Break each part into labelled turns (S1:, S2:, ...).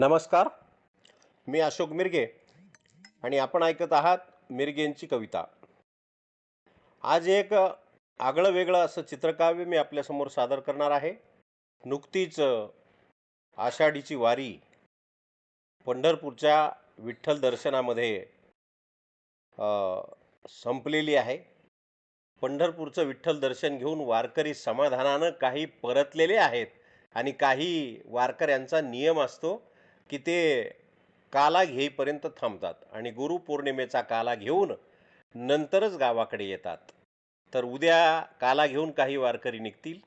S1: नमस्कार. मी अशोक मिरगे आणि आपण ऐकत आहात मिरगेंची कविता. आज एक आगळं वेगळं असं चित्रकाव्य मी आपल्यासमोर सादर करणार आहे. नुकतीच आषाढीची वारी पंढरपूरच्या विठ्ठल दर्शनामध्ये संपलेली आहे. पंढरपूरचं विठ्ठल दर्शन घेऊन वारकरी समाधानानं काही परतलेले आहेत आणि काही वारकऱ्यांचा नियम असतो. की ते काला घेईपर्यंत थांबतात आणि गुरुपौर्णिमेचा काला घेऊन नंतरच गावाकडे येतात. तर उद्या काला घेऊन काही वारकरी निघतील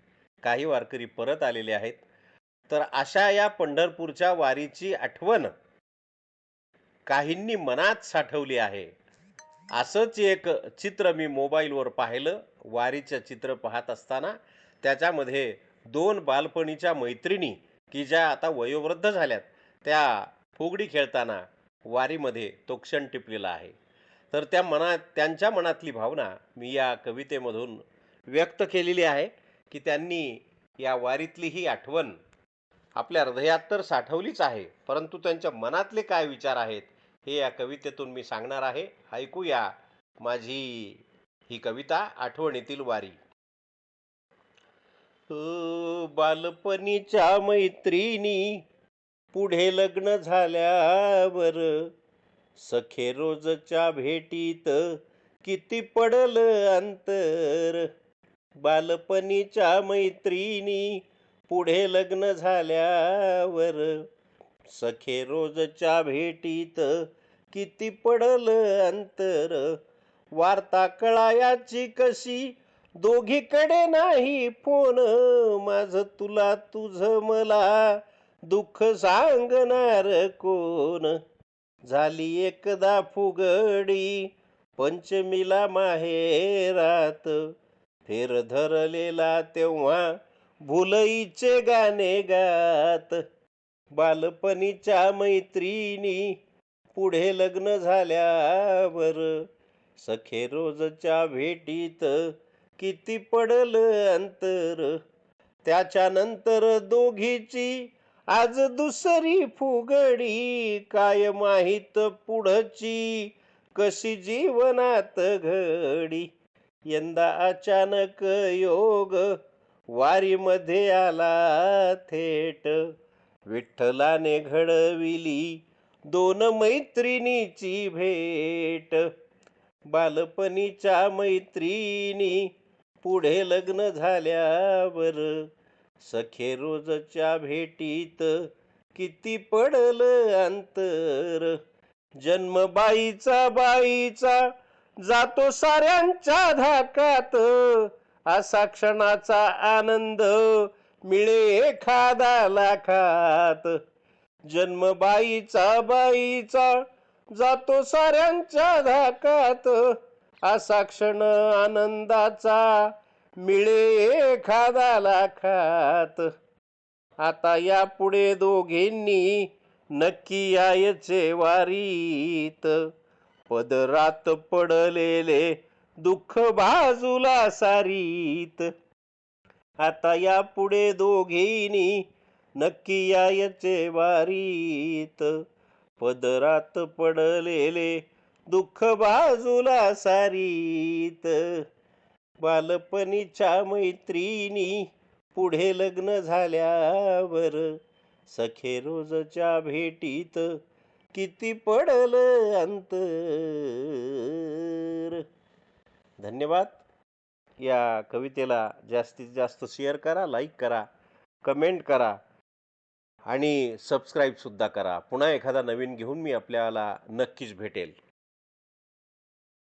S1: काही वारकरी परत आलेले आहेत. तर अशा या पंढरपूरच्या वारीची आठवण काहींनी मनात साठवली आहे. असंच एक चित्र मी मोबाईलवर पाहिलं वारीचं चित्र पाहत असताना. त्याच्यामध्ये दोन बालपणीच्या मैत्रिणी की ज्या आता वयोवृद्ध झाल्यात. त्या फुगडी खेळताना वारीमध्ये तो क्षण टिपलेला आहे. तर त्या मनात त्यांच्या मनातली भावना मी या कवितेमधून व्यक्त केलेली आहे की त्यांनी या वारीतली ही आठवण आपल्या हृदयात तर साठवलीच आहे परंतु त्यांच्या मनातले काय विचार आहेत हे या कवितेतून मी सांगणार आहे. ऐकूया माझी ही कविता आठवणीतील वारी. बालपणीच्या मैत्रिणी पुढे लग्न झाल्यावर सखे रोजच्या भेटीत किती पडल अंतर. बालपणीच्या मैत्रिणी पुढे लग्न झाल्यावर सखे रोजच्या भेटीत किती पडल अंतर. वार्ता कळायाची कशी? दोघीकडे नाही फोन. माझ तुला तुझ मला. दुःख सांगणार कोण? झाली एकदा फुगडी पंचमीला माहेरात. फेर धरलेला तेव्हा भुलईचे गाणे गात. बालपणीच्या मैत्रिणी पुढे लग्न झाल्यावर सखे रोजच्या भेटीत किती पडल अंतर. त्याच्यानंतर दोघीची आज दुसरी फुगडी काय माहीत पुढची? कशी जीवनात घडी? यंदा अचानक योग वारीमध्ये आला थेट. विठ्ठलाने घडविली दोन मैत्रिणीची भेट. बालपणीच्या मैत्रिणी पुढे लग्न झाल्यावर सखे रोजच्या भेटीत किती पडल अंतर. जन्मबाईचा बाईचा जातो साऱ्यांच्या धाकात. असा क्षणाचा आनंद मिळे एखादा लाखात. जन्मबाईचा बाईचा जातो साऱ्यांच्या धाकात. असा क्षण आनंदाचा मिळे एखादा लाखात. आता या पुढे दोघींनी नक्की यायचे वारीत. पदरात पडलेले दुःख बाजूला सारीत. आता या पुढे दोघींनी नक्की यायचे वारीत. पदरात पडलेले दुःख बाजूला सारीत. बालपणीच्या मैत्रिणी पुढे लग्न झाल्यावर सखे रोजच्या भेटीत किती पडल अंतर. धन्यवाद. या कवितेला जास्तीत जास्त शेअर करा लाईक करा कमेंट करा आणि सबस्क्राईबसुद्धा करा. पुन्हा एखादा नवीन घेऊन मी आपल्याला नक्कीच भेटेल.